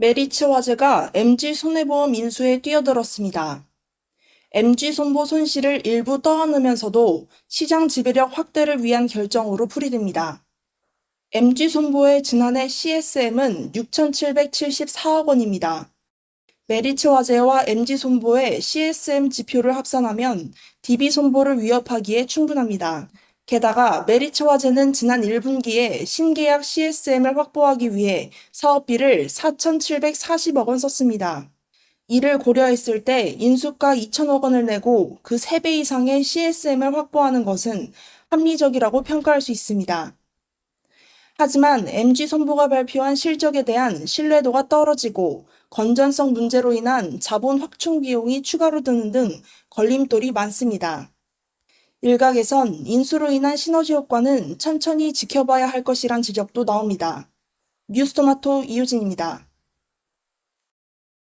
메리츠 화재가 MG 손해보험 인수에 뛰어들었습니다. MG 손보 손실을 일부 떠안으면서도 시장 지배력 확대를 위한 결정으로 풀이됩니다. MG 손보의 지난해 CSM은 6,774억 원입니다. 메리츠 화재와 MG 손보의 CSM 지표를 합산하면 DB 손보를 위협하기에 충분합니다. 게다가 메리츠 화재는 지난 1분기에 신계약 CSM을 확보하기 위해 사업비를 4,740억 원 썼습니다. 이를 고려했을 때 인수가 2천억 원을 내고 그 3배 이상의 CSM을 확보하는 것은 합리적이라고 평가할 수 있습니다. 하지만 MG 손보가 발표한 실적에 대한 신뢰도가 떨어지고 건전성 문제로 인한 자본 확충 비용이 추가로 드는 등 걸림돌이 많습니다. 일각에선 인수로 인한 시너지 효과는 천천히 지켜봐야 할 것이란 지적도 나옵니다. 뉴스토마토 이유진입니다.